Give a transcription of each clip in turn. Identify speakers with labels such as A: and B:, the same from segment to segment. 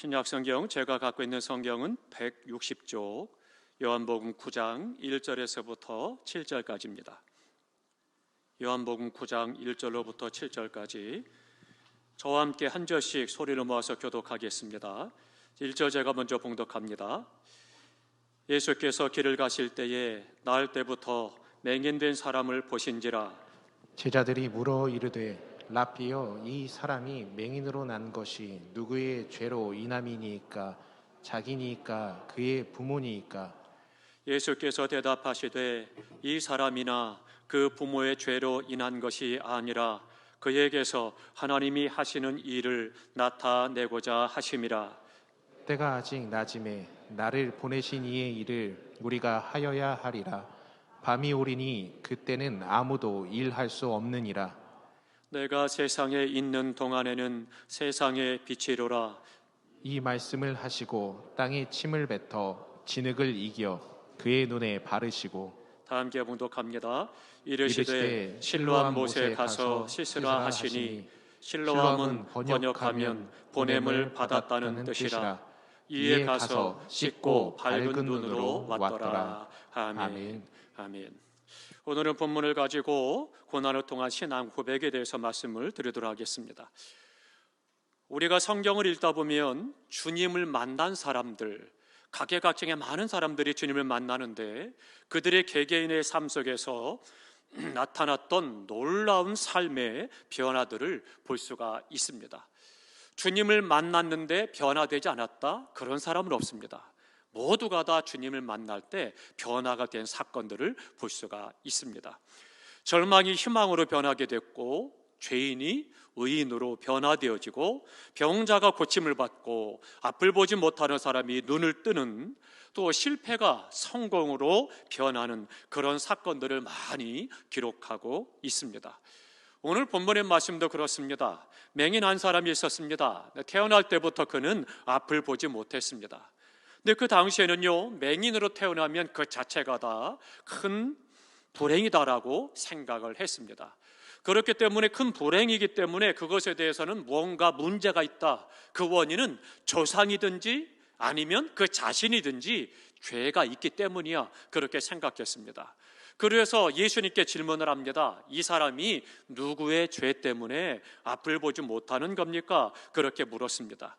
A: 신약 성경 제가 갖고 있는 성경은 160쪽 요한복음 9장 1절에서부터 7절까지입니다. 요한복음 9장 1절로부터 7절까지 저와 함께 한 절씩 소리를 모아서 교독하겠습니다. 1절 제가 먼저 봉독합니다. 예수께서 길을 가실 때에 나을 때부터 맹인된 사람을 보신지라
B: 제자들이 물어 이르되 라피여 이 사람이 맹인으로 난 것이 누구의 죄로 인함이니까 자기니까 그의 부모니까?
A: 예수께서 대답하시되 이 사람이나 그 부모의 죄로 인한 것이 아니라 그에게서 하나님이 하시는 일을 나타내고자 하심이라.
B: 때가 아직 낮음에 나를 보내신 이의 일을 우리가 하여야 하리라. 밤이 오리니 그때는 아무도 일할 수 없느니라
A: 내가 세상에 있는 동안에는 세상의 빛이로라
B: 이 말씀을 하시고 땅에 침을 뱉어 진흙을 이겨 그의 눈에 바르시고
A: 다 함께 봉독합니다. 이르시되 실로암 못에 가서 씻으라 하시니 실로암은 번역하면 보냄을 받았다는 뜻이라 이에 가서 씻고 밝은 눈으로 왔더라.
B: 아멘.
A: 아멘. 오늘은 본문을 가지고 고난을 통한 신앙 고백에 대해서 말씀을 드리도록 하겠습니다. 우리가 성경을 읽다 보면 주님을 만난 사람들, 각계각층의 많은 사람들이 주님을 만나는데 그들의 개개인의 삶 속에서 나타났던 놀라운 삶의 변화들을 볼 수가 있습니다. 주님을 만났는데 변화되지 않았다? 그런 사람은 없습니다. 모두가 다 주님을 만날 때 변화가 된 사건들을 볼 수가 있습니다. 절망이 희망으로 변하게 됐고 죄인이 의인으로 변화되어지고 병자가 고침을 받고 앞을 보지 못하는 사람이 눈을 뜨는 또 실패가 성공으로 변하는 그런 사건들을 많이 기록하고 있습니다. 오늘 본문의 말씀도 그렇습니다. 맹인 한 사람이 있었습니다. 태어날 때부터 그는 앞을 보지 못했습니다. 근데 그 당시에는요, 맹인으로 태어나면 그 자체가 다 큰 불행이다라고 생각을 했습니다. 그렇기 때문에 큰 불행이기 때문에 그것에 대해서는 뭔가 문제가 있다. 그 원인은 조상이든지 아니면 그 자신이든지 죄가 있기 때문이야. 그렇게 생각했습니다. 그래서 예수님께 질문을 합니다. 이 사람이 누구의 죄 때문에 앞을 보지 못하는 겁니까? 그렇게 물었습니다.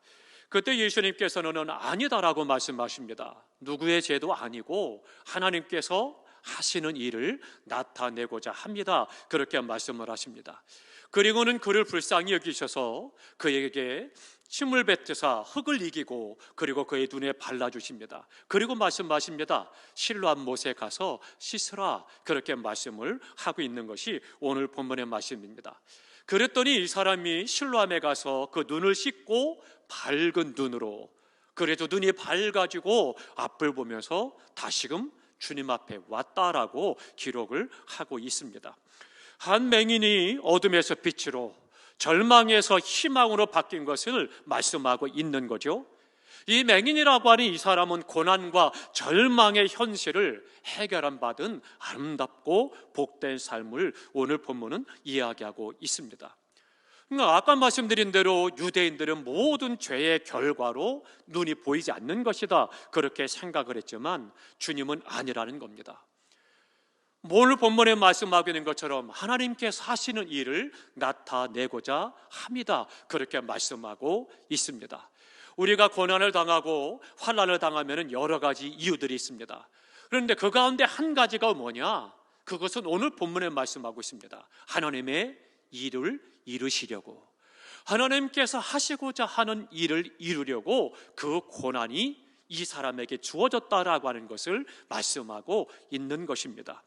A: 그때 예수님께서는 아니다라고 말씀하십니다. 누구의 죄도 아니고 하나님께서 하시는 일을 나타내고자 합니다. 그렇게 말씀을 하십니다. 그리고는 그를 불쌍히 여기셔서 그에게 침을 뱉으사 흙을 이기고 그리고 그의 눈에 발라주십니다. 그리고 말씀하십니다. 실로암 못에 가서 씻으라 그렇게 말씀을 하고 있는 것이 오늘 본문의 말씀입니다. 그랬더니 이 사람이 실로암에 가서 그 눈을 씻고 밝은 눈으로 그래도 눈이 밝아지고 앞을 보면서 다시금 주님 앞에 왔다라고 기록을 하고 있습니다. 한 맹인이 어둠에서 빛으로 절망에서 희망으로 바뀐 것을 말씀하고 있는 거죠. 이 맹인이라고 하는 이 사람은 고난과 절망의 현실을 해결한 받은 아름답고 복된 삶을 오늘 본문은 이야기하고 있습니다. 그러니까 아까 말씀드린 대로 유대인들은 모든 죄의 결과로 눈이 보이지 않는 것이다. 그렇게 생각을 했지만 주님은 아니라는 겁니다. 오늘 본문에 말씀하고 있는 것처럼 하나님께서 하시는 일을 나타내고자 합니다. 그렇게 말씀하고 있습니다. 우리가 고난을 당하고 환란을 당하면 여러 가지 이유들이 있습니다. 그런데 그 가운데 한 가지가 뭐냐? 그것은 오늘 본문에 말씀하고 있습니다. 하나님의 일을 이루시려고 하나님께서 하시고자 하는 일을 이루려고 그 고난이 이 사람에게 주어졌다라고 하는 것을 말씀하고 있는 것입니다.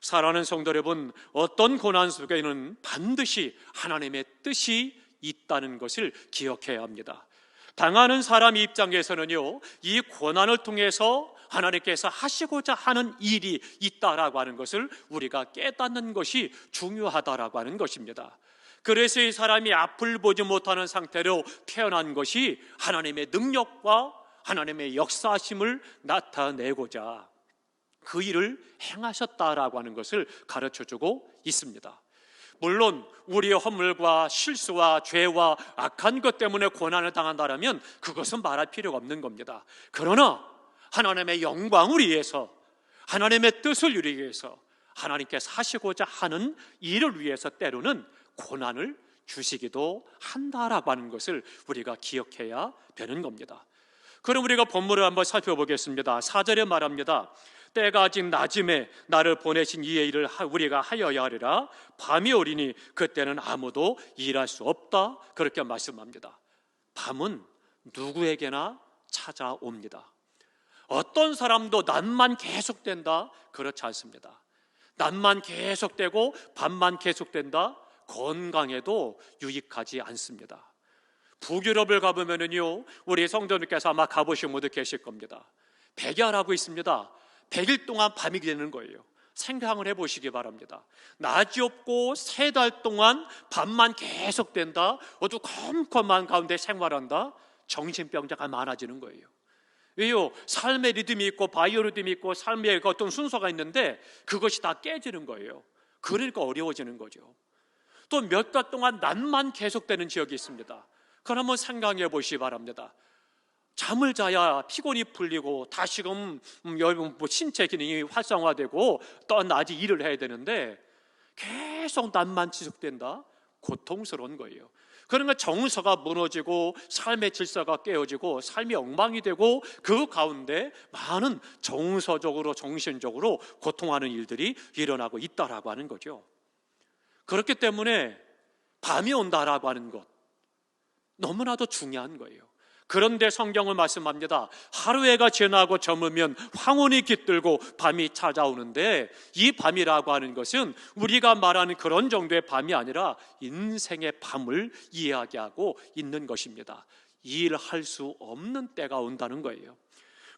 A: 사랑하는 성도 여러분, 어떤 고난 속에는 반드시 하나님의 뜻이 있다는 것을 기억해야 합니다. 당하는 사람 입장에서는요, 이 고난을 통해서 하나님께서 하시고자 하는 일이 있다라고 하는 것을 우리가 깨닫는 것이 중요하다라고 하는 것입니다. 그래서 이 사람이 앞을 보지 못하는 상태로 태어난 것이 하나님의 능력과 하나님의 역사심을 나타내고자 그 일을 행하셨다라고 하는 것을 가르쳐 주고 있습니다. 물론 우리의 허물과 실수와 죄와 악한 것 때문에 고난을 당한다면 그것은 말할 필요가 없는 겁니다. 그러나 하나님의 영광을 위해서 하나님의 뜻을 이루기 위해서 하나님께서 하시고자 하는 일을 위해서 때로는 고난을 주시기도 한다라고 하는 것을 우리가 기억해야 되는 겁니다. 그럼 우리가 본문을 한번 살펴보겠습니다. 4절에 말합니다. 때가 아직 낮음에 나를 보내신 이의 일을 하- 우리가 하여야 하리라. 밤이 오리니 그때는 아무도 일할 수 없다. 그렇게 말씀합니다. 밤은 누구에게나 찾아옵니다. 어떤 사람도 낮만 계속된다? 그렇지 않습니다. 낮만 계속되고 밤만 계속된다? 건강에도 유익하지 않습니다. 북유럽을 가보면은요, 우리 성도님께서 아마 가보신 분들 계실 겁니다. 백야라고 있습니다. 100일 동안 밤이 되는 거예요. 생각을 해보시기 바랍니다. 낮이 없고 세 달 동안 밤만 계속된다. 어두컴컴한 가운데 생활한다. 정신병자가 많아지는 거예요. 왜요? 삶의 리듬이 있고 바이오 리듬이 있고 삶의 그 어떤 순서가 있는데 그것이 다 깨지는 거예요. 그러니까 어려워지는 거죠. 또 몇 달 동안 낮만 계속되는 지역이 있습니다. 그걸 한번 생각해 보시기 바랍니다. 잠을 자야 피곤이 풀리고 다시금 음, 여러분 뭐 신체 기능이 활성화되고 또 낮에 일을 해야 되는데 계속 낮만 지속된다 고통스러운 거예요. 그러니까 정서가 무너지고 삶의 질서가 깨어지고 삶이 엉망이 되고 그 가운데 많은 정서적으로 정신적으로 고통하는 일들이 일어나고 있다라고 하는 거죠. 그렇기 때문에 밤이 온다라고 하는 것 너무나도 중요한 거예요. 그런데 성경은 말씀합니다. 하루해가 지나고 저무면 황혼이 깃들고 밤이 찾아오는데 이 밤이라고 하는 것은 우리가 말하는 그런 정도의 밤이 아니라 인생의 밤을 이해하게 하고 있는 것입니다. 일할 수 없는 때가 온다는 거예요.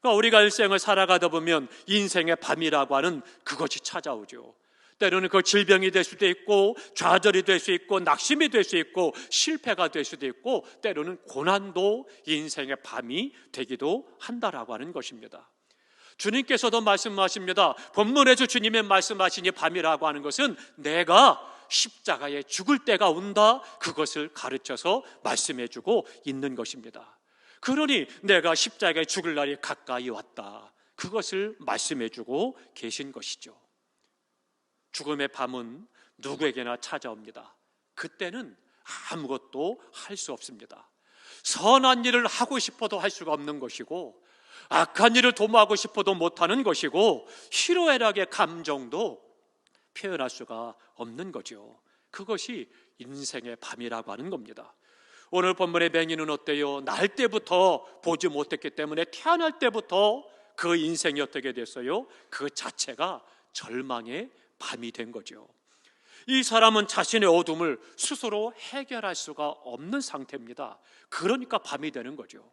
A: 그러니까 우리가 일생을 살아가다 보면 인생의 밤이라고 하는 그것이 찾아오죠. 때로는 그 질병이 될 수도 있고 좌절이 될 수 있고 낙심이 될 수 있고 실패가 될 수도 있고 때로는 고난도 인생의 밤이 되기도 한다라고 하는 것입니다. 주님께서도 말씀하십니다. 본문에서 주님의 말씀하시니 밤이라고 하는 것은 내가 십자가에 죽을 때가 온다 그것을 가르쳐서 말씀해 주고 있는 것입니다. 그러니 내가 십자가에 죽을 날이 가까이 왔다. 그것을 말씀해 주고 계신 것이죠. 죽음의 밤은 누구에게나 찾아옵니다. 그때는 아무것도 할 수 없습니다. 선한 일을 하고 싶어도 할 수가 없는 것이고, 악한 일을 도모하고 싶어도 못하는 것이고, 희로애락의 감정도 표현할 수가 없는 거죠. 그것이 인생의 밤이라고 하는 겁니다. 오늘 본문의 맹인은 어때요? 날 때부터 보지 못했기 때문에 태어날 때부터 그 인생이 어떻게 됐어요? 그 자체가 절망의 밤이 된 거죠. 이 사람은 자신의 어둠을 스스로 해결할 수가 없는 상태입니다. 그러니까 밤이 되는 거죠.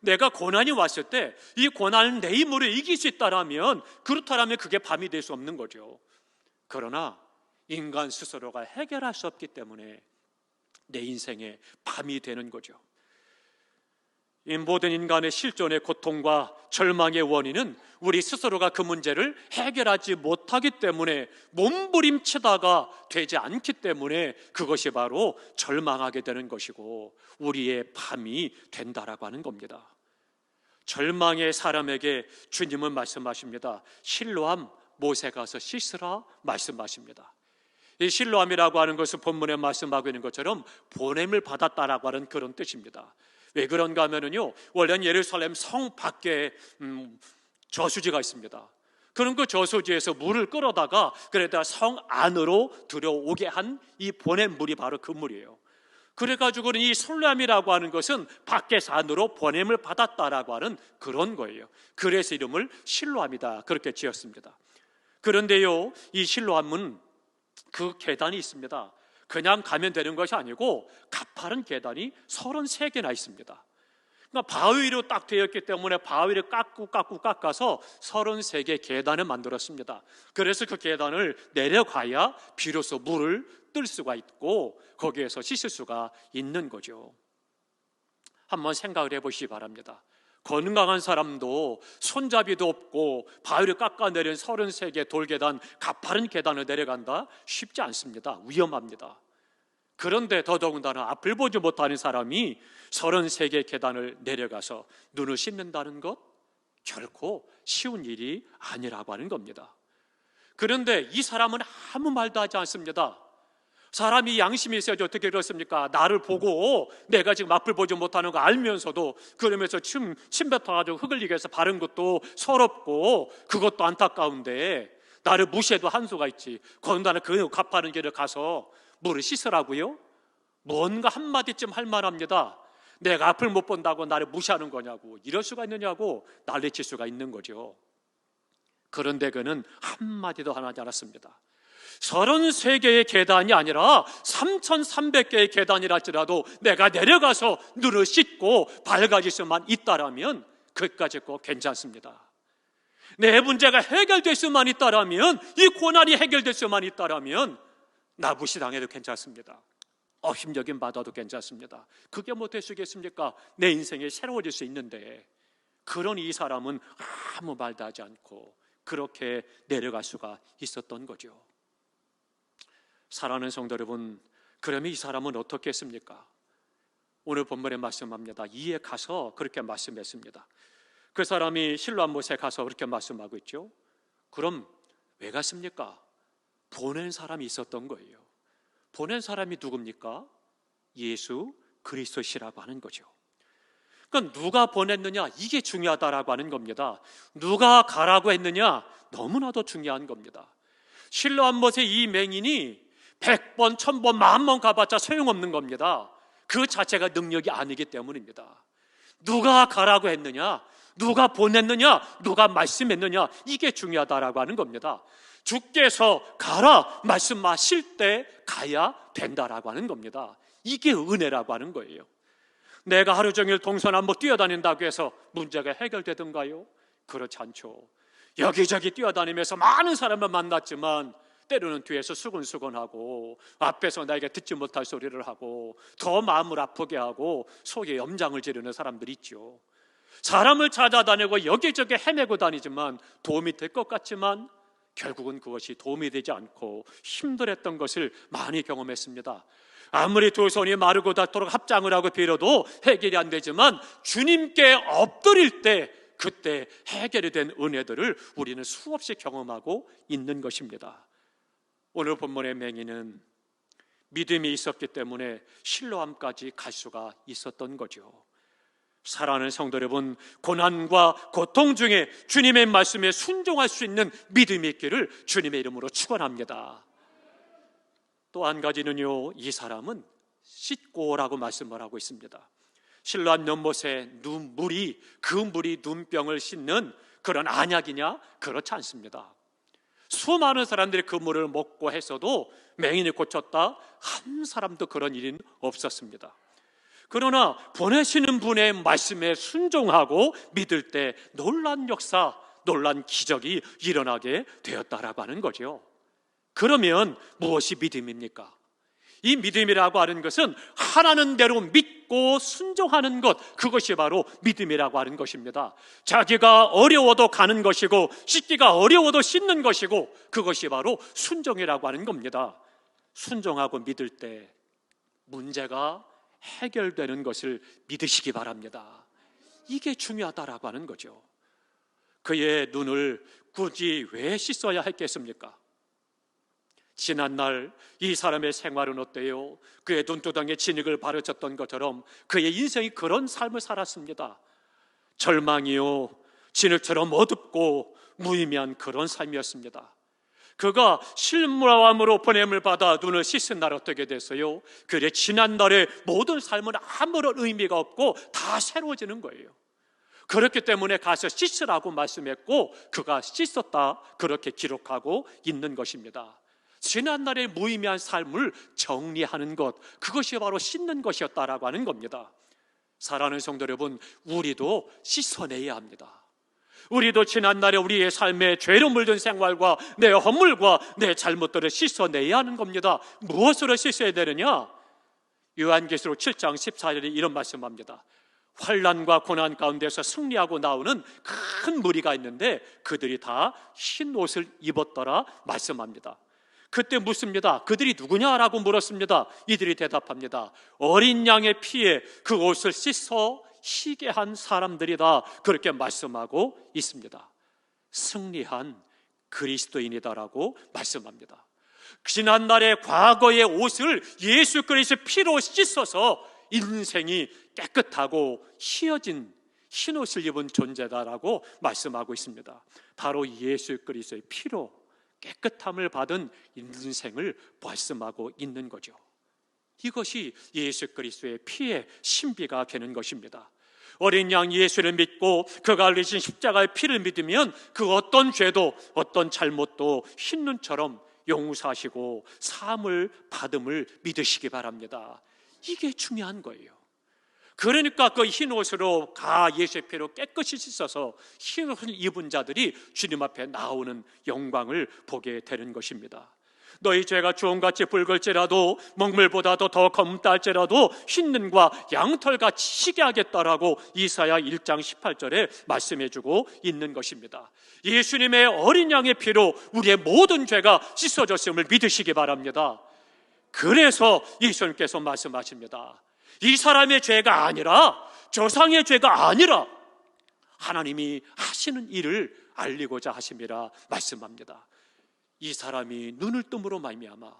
A: 내가 고난이 왔을 때 이 고난을 내 힘으로 이길 수 있다라면 그렇다라면 그게 밤이 될 수 없는 거죠. 그러나 인간 스스로가 해결할 수 없기 때문에 내 인생에 밤이 되는 거죠. 이 모든 인간의 실존의 고통과 절망의 원인은 우리 스스로가 그 문제를 해결하지 못하기 때문에 몸부림치다가 되지 않기 때문에 그것이 바로 절망하게 되는 것이고 우리의 밤이 된다라고 하는 겁니다. 절망의 사람에게 주님은 말씀하십니다. 실로함 못에 가서 씻으라 말씀하십니다. 이 실로함이라고 하는 것은 본문에 말씀하고 있는 것처럼 보냄을 받았다라고 하는 그런 뜻입니다. 왜 그런가 하면은요, 원래는 예루살렘 성 밖에 음, 저수지가 있습니다. 그런 그 저수지에서 물을 끌어다가 그래다 성 안으로 들여오게 한 이 보냄 물이 바로 그 물이에요. 그래가지고는 이 솔람이라고 하는 것은 밖에서 안으로 보냄을 받았다라고 하는 그런 거예요. 그래서 이름을 실로함이다 그렇게 지었습니다. 그런데요, 이 실로함은 그 계단이 있습니다. 그냥 가면 되는 것이 아니고 가파른 계단이 33개나 있습니다. 그러니까 바위로 딱 되었기 때문에 바위를 깎고 깎고 깎아서 33개 계단을 만들었습니다. 그래서 그 계단을 내려가야 비로소 물을 뜰 수가 있고 거기에서 씻을 수가 있는 거죠. 한번 생각을 해보시기 바랍니다. 건강한 사람도 손잡이도 없고 바위를 깎아내린 33개 돌계단 가파른 계단을 내려간다 쉽지 않습니다. 위험합니다. 그런데 더더군다나 앞을 보지 못하는 사람이 33개 계단을 내려가서 눈을 씻는다는 것 결코 쉬운 일이 아니라고 하는 겁니다. 그런데 이 사람은 아무 말도 하지 않습니다. 사람이 양심이 있어야지 어떻게 그렇습니까? 나를 보고 내가 지금 앞을 보지 못하는 거 알면서도 그러면서 침, 침 뱉어가지고 흙을 이겨서 바른 것도 서럽고 그것도 안타까운데 나를 무시해도 한 수가 있지. 거기다가 그 가파른 길을 가서 물을 씻으라고요? 뭔가 한마디쯤 할 만합니다. 내가 앞을 못 본다고 나를 무시하는 거냐고 이럴 수가 있느냐고 난리칠 수가 있는 거죠. 그런데 그는 한마디도 안 하지 않았습니다. 33개의 계단이 아니라 3,300개의 계단이랄지라도 내가 내려가서 눈을 씻고 밝아질 수만 있다라면 그까지 꼭 괜찮습니다. 내 문제가 해결될 수만 있다라면 이 고난이 해결될 수만 있다라면 나 무시당해도 괜찮습니다. 어힘적인 받아도 괜찮습니다. 그게 뭐 될 수 있겠습니까? 내 인생이 새로워질 수 있는데 그런 이 사람은 아무 말도 하지 않고 그렇게 내려갈 수가 있었던 거죠. 사랑하는 성도 여러분, 그러면 이 사람은 어떻게 했습니까? 오늘 본문에 말씀합니다. 이에 가서 그렇게 말씀했습니다. 그 사람이 실로암 못에 가서 그렇게 말씀하고 있죠. 그럼 왜 갔습니까? 보낸 사람이 있었던 거예요. 보낸 사람이 누굽니까? 예수 그리스도시라고 하는 거죠. 그러니까 누가 보냈느냐 이게 중요하다라고 하는 겁니다. 누가 가라고 했느냐 너무나도 중요한 겁니다. 실로암 못의 이 맹인이 100번, 1000번, 만번 가봤자 소용없는 겁니다. 그 자체가 능력이 아니기 때문입니다. 누가 가라고 했느냐? 누가 보냈느냐? 누가 말씀했느냐? 이게 중요하다라고 하는 겁니다. 주께서 가라 말씀하실 때 가야 된다라고 하는 겁니다. 이게 은혜라고 하는 거예요. 내가 하루 종일 동서남북 뛰어다닌다고 해서 문제가 해결되던가요? 그렇지 않죠. 여기저기 뛰어다니면서 많은 사람을 만났지만 때로는 뒤에서 수근수근하고 앞에서 나에게 듣지 못할 소리를 하고 더 마음을 아프게 하고 속에 염장을 지르는 사람들이 있죠. 사람을 찾아다니고 여기저기 헤매고 다니지만 도움이 될 것 같지만 결국은 그것이 도움이 되지 않고 힘들었던 것을 많이 경험했습니다. 아무리 두 손이 마르고 닿도록 합장을 하고 빌어도 해결이 안 되지만 주님께 엎드릴 때 그때 해결이 된 은혜들을 우리는 수없이 경험하고 있는 것입니다. 오늘 본문의 맹인은 믿음이 있었기 때문에 신로함까지 갈 수가 있었던 거죠. 사랑하는 성도 여러분, 고난과 고통 중에 주님의 말씀에 순종할 수 있는 믿음이 있기를 주님의 이름으로 축원합니다. 또 한 가지는요, 이 사람은 씻고라고 말씀을 하고 있습니다. 신라한 연못에 눈 물이 그 물이 눈병을 씻는 그런 안약이냐? 그렇지 않습니다. 수많은 사람들이 그 물을 먹고 해서도 맹인이 고쳤다 한 사람도 그런 일은 없었습니다. 그러나 보내시는 분의 말씀에 순종하고 믿을 때 놀란 역사, 놀란 기적이 일어나게 되었다라고 하는 거죠. 그러면 무엇이 믿음입니까? 이 믿음이라고 하는 것은 하나는 대로 믿고 순종하는 것, 그것이 바로 믿음이라고 하는 것입니다. 자기가 어려워도 가는 것이고, 씻기가 어려워도 씻는 것이고, 그것이 바로 순종이라고 하는 겁니다. 순종하고 믿을 때 문제가 해결되는 것을 믿으시기 바랍니다. 이게 중요하다라고 하는 거죠. 그의 눈을 굳이 왜 씻어야 했겠습니까? 지난날 이 사람의 생활은 어때요? 그의 눈두덩에 진흙을 바르쳤던 것처럼 그의 인생이 그런 삶을 살았습니다. 절망이요, 진흙처럼 어둡고 무의미한 그런 삶이었습니다. 그가 실무함으로 보냄을 받아 눈을 씻은 날 어떻게 됐어요? 그래 지난날의 모든 삶은 아무런 의미가 없고 다 새로워지는 거예요. 그렇기 때문에 가서 씻으라고 말씀했고 그가 씻었다 그렇게 기록하고 있는 것입니다. 지난날의 무의미한 삶을 정리하는 것, 그것이 바로 씻는 것이었다라고 하는 겁니다. 사랑하는 성도 여러분, 우리도 씻어내야 합니다. 우리도 지난날에 우리의 삶에 죄로 물든 생활과 내 허물과 내 잘못들을 씻어내야 하는 겁니다. 무엇으로 씻어야 되느냐? 요한계시록 7장 14절에 이런 말씀합니다. 환란과 고난 가운데서 승리하고 나오는 큰 무리가 있는데 그들이 다 흰 옷을 입었더라 말씀합니다. 그때 묻습니다. 그들이 누구냐라고 물었습니다. 이들이 대답합니다. 어린 양의 피에 그 옷을 씻어 희게 한 사람들이다. 그렇게 말씀하고 있습니다. 승리한 그리스도인이다라고 말씀합니다. 지난날의 과거의 옷을 예수 그리스도의 피로 씻어서 인생이 깨끗하고 희어진 흰 옷을 입은 존재다라고 말씀하고 있습니다. 바로 예수 그리스도의 피로 깨끗함을 받은 인생을 말씀하고 있는 거죠. 이것이 예수 그리스도의 피의 신비가 되는 것입니다. 어린 양 예수를 믿고 그가 흘리신 십자가의 피를 믿으면 그 어떤 죄도 어떤 잘못도 흰 눈처럼 용서하시고 사함을 받음을 믿으시기 바랍니다. 이게 중요한 거예요. 그러니까 그 흰 옷으로 가 예수의 피로 깨끗이 씻어서 흰 옷을 입은 자들이 주님 앞에 나오는 영광을 보게 되는 것입니다. 너희 죄가 주홍같이 붉을지라도 먹물보다도 더 검다 할지라도 흰눈과 양털같이 시게 하겠다라고 이사야 1장 18절에 말씀해주고 있는 것입니다. 예수님의 어린 양의 피로 우리의 모든 죄가 씻어졌음을 믿으시기 바랍니다. 그래서 예수님께서 말씀하십니다. 이 사람의 죄가 아니라 조상의 죄가 아니라 하나님이 하시는 일을 알리고자 하심이라 말씀합니다. 이 사람이 눈을 뜸으로 말미암아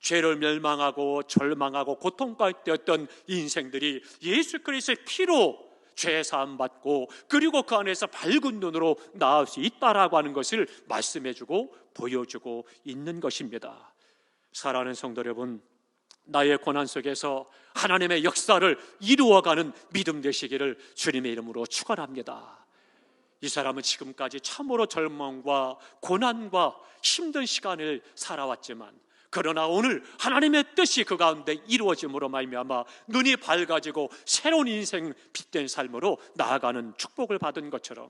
A: 죄를 멸망하고 절망하고 고통가되었던 인생들이 예수 그리스도의 피로 죄 사함 받고 그리고 그 안에서 밝은 눈으로 나올 수 있다라고 하는 것을 말씀해 주고 보여주고 있는 것입니다. 사랑하는 성도 여러분, 나의 고난 속에서 하나님의 역사를 이루어가는 믿음 되시기를 주님의 이름으로 축원합니다. 이 사람은 지금까지 참으로 절망과 고난과 힘든 시간을 살아왔지만 그러나 오늘 하나님의 뜻이 그 가운데 이루어짐으로 말미암아 눈이 밝아지고 새로운 인생 빛된 삶으로 나아가는 축복을 받은 것처럼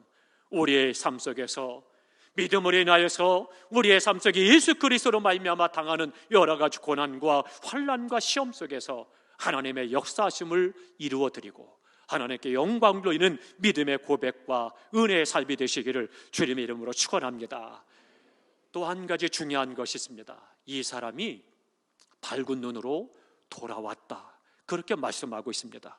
A: 우리의 삶 속에서 믿음으로 인하여서 우리의 삶 속에 예수 그리스도로 말미암아 당하는 여러 가지 고난과 환란과 시험 속에서 하나님의 역사심을 이루어 드리고 하나님께 영광 돌리는 믿음의 고백과 은혜의 삶이 되시기를 주님의 이름으로 축원합니다. 또 한 가지 중요한 것이 있습니다. 이 사람이 밝은 눈으로 돌아왔다. 그렇게 말씀하고 있습니다.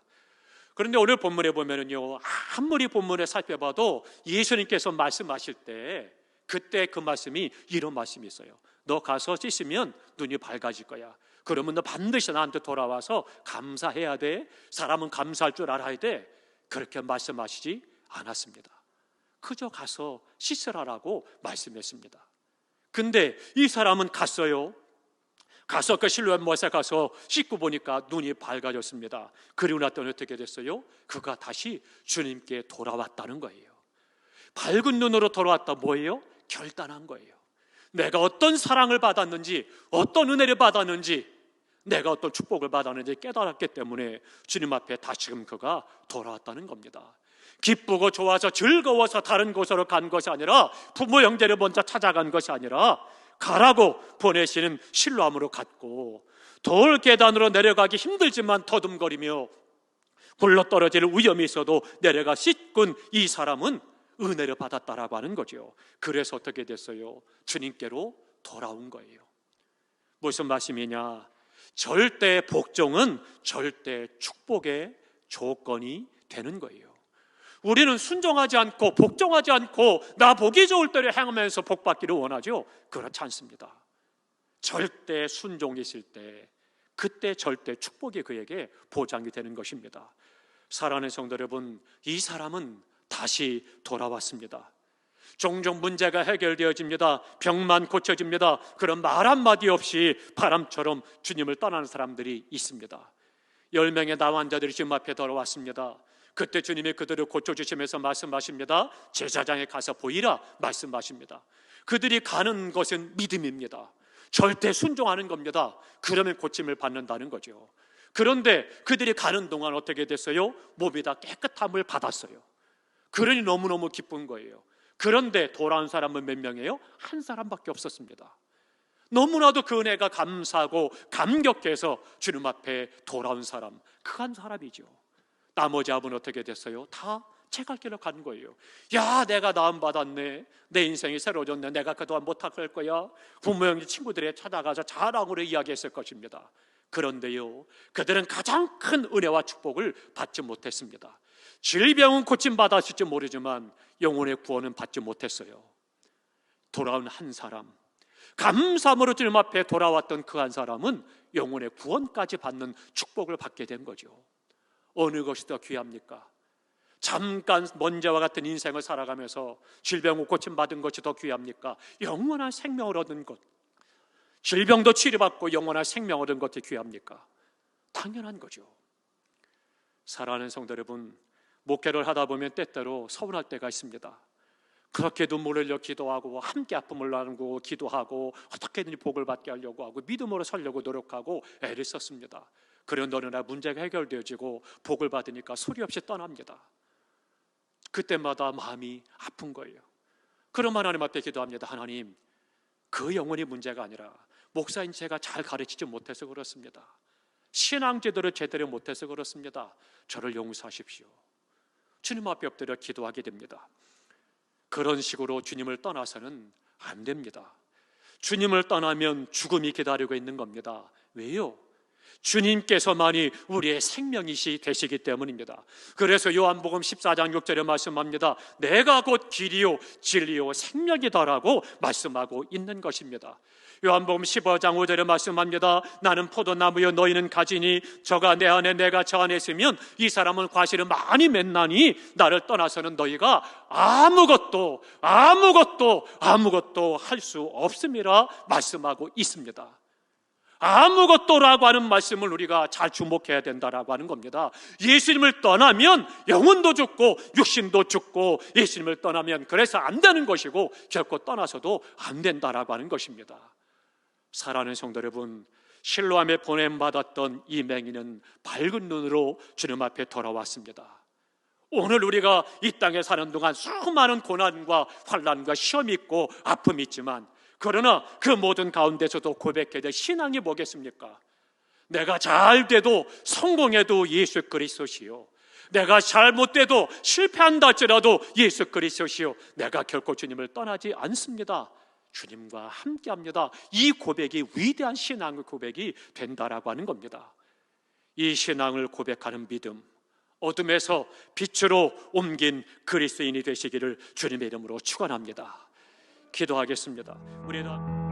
A: 그런데 오늘 본문에 보면은요, 아무리 본문에 살펴봐도 예수님께서 말씀하실 때 그때 그 말씀이 이런 말씀이 있어요. 너 가서 씻으면 눈이 밝아질 거야. 그러면 너 반드시 나한테 돌아와서 감사해야 돼. 사람은 감사할 줄 알아야 돼. 그렇게 말씀하시지 않았습니다. 그저 가서 씻으라라고 말씀했습니다. 근데 이 사람은 갔어요. 가서 그 실로암 못에 가서 씻고 보니까 눈이 밝아졌습니다. 그리고 났더니 어떻게 됐어요? 그가 다시 주님께 돌아왔다는 거예요. 밝은 눈으로 돌아왔다 뭐예요? 결단한 거예요. 내가 어떤 사랑을 받았는지, 어떤 은혜를 받았는지, 내가 어떤 축복을 받았는지 깨달았기 때문에 주님 앞에 다시금 그가 돌아왔다는 겁니다. 기쁘고 좋아서 즐거워서 다른 곳으로 간 것이 아니라 부모 형제를 먼저 찾아간 것이 아니라 가라고 보내시는 실로암으로 갔고 돌 계단으로 내려가기 힘들지만 더듬거리며 굴러 떨어질 위험이 있어도 내려가 씻군 이 사람은 은혜를 받았다라고 하는 거죠. 그래서 어떻게 됐어요? 주님께로 돌아온 거예요. 무슨 말씀이냐? 절대 복종은 절대 축복의 조건이 되는 거예요. 우리는 순종하지 않고 복종하지 않고 나 보기 좋을 대로 행하면서 복 받기를 원하죠. 그렇지 않습니다. 절대 순종이 있을 때 그때 절대 축복이 그에게 보장이 되는 것입니다. 사랑하는 성도 여러분, 이 사람은 다시 돌아왔습니다. 종종 문제가 해결되어집니다. 병만 고쳐집니다. 그런 말 한마디 없이 바람처럼 주님을 떠나는 사람들이 있습니다. 열 명의 나환자들이 주님 앞에 돌아왔습니다. 그때 주님이 그들을 고쳐주시면서 말씀하십니다. 제사장에 가서 보이라 말씀하십니다. 그들이 가는 것은 믿음입니다. 절대 순종하는 겁니다. 그러면 고침을 받는다는 거죠. 그런데 그들이 가는 동안 어떻게 됐어요? 몸이 다 깨끗함을 받았어요. 그러니 너무너무 기쁜 거예요. 그런데 돌아온 사람은 몇 명이에요? 한 사람밖에 없었습니다. 너무나도 그 은혜가 감사하고 감격해서 주님 앞에 돌아온 사람, 그 한 사람이죠. 나머지 아버는 어떻게 됐어요? 다 제갈 길로 간 거예요. 야, 내가 나음 받았네. 내 인생이 새로워졌네. 내가 그동안 못할 거야. 부모님 친구들에 찾아가서 자랑으로 이야기했을 것입니다. 그런데요, 그들은 가장 큰 은혜와 축복을 받지 못했습니다. 질병은 고침 받았을지 모르지만 영혼의 구원은 받지 못했어요. 돌아온 한 사람, 감사함으로 주님 앞에 돌아왔던 그 한 사람은 영혼의 구원까지 받는 축복을 받게 된 거죠. 어느 것이 더 귀합니까? 잠깐 먼저와 같은 인생을 살아가면서 질병을 고침 받은 것이 더 귀합니까? 영원한 생명을 얻은 것. 질병도 치료받고 영원한 생명을 얻은 것이 귀합니까? 당연한 거죠. 사랑하는 성도 여러분, 목회를 하다 보면 때때로 서운할 때가 있습니다. 그렇게 눈물을 흘려 기도하고 함께 아픔을 나누고 기도하고 어떻게든지 복을 받게 하려고 하고 믿음으로 살려고 노력하고 애를 썼습니다. 그런데 어느 날 문제가 해결되어지고 복을 받으니까 소리 없이 떠납니다. 그때마다 마음이 아픈 거예요. 그럼 하나님 앞에 기도합니다. 하나님, 그 영혼이 문제가 아니라 목사인 제가 잘 가르치지 못해서 그렇습니다. 신앙 제도를 제대로 못해서 그렇습니다. 저를 용서하십시오. 주님 앞에 엎드려 기도하게 됩니다. 그런 식으로 주님을 떠나서는 안 됩니다. 주님을 떠나면 죽음이 기다리고 있는 겁니다. 왜요? 주님께서만이 우리의 생명이시 되시기 때문입니다. 그래서 요한복음 14장 6절에 말씀합니다. 내가 곧 길이요 진리요 생명이다라고 말씀하고 있는 것입니다. 요한복음 15장 5절에 말씀합니다. 나는 포도나무요 너희는 가지니 저가 내 안에 내가 저 안에 있으면 이 사람은 과실을 많이 맺나니 나를 떠나서는 너희가 아무것도 아무것도 아무것도 할 수 없음이라 말씀하고 있습니다. 아무것도라고 하는 말씀을 우리가 잘 주목해야 된다라고 하는 겁니다. 예수님을 떠나면 영혼도 죽고 육신도 죽고 예수님을 떠나면 그래서 안 되는 것이고 결코 떠나서도 안 된다라고 하는 것입니다. 사랑하는 성도 여러분, 실로함에 보냄 받았던 이 맹인은 밝은 눈으로 주님 앞에 돌아왔습니다. 오늘 우리가 이 땅에 사는 동안 수많은 고난과 환란과 시험이 있고 아픔이 있지만 그러나 그 모든 가운데서도 고백해야 될 신앙이 뭐겠습니까? 내가 잘 돼도 성공해도 예수 그리스도시요. 내가 잘못돼도 실패한다 할지라도 예수 그리스도시요. 내가 결코 주님을 떠나지 않습니다. 주님과 함께 합니다. 이 고백이 위대한 신앙의 고백이 된다라고 하는 겁니다. 이 신앙을 고백하는 믿음, 어둠에서 빛으로 옮긴 그리스도인이 되시기를 주님의 이름으로 축원합니다. 기도하겠습니다. 우리는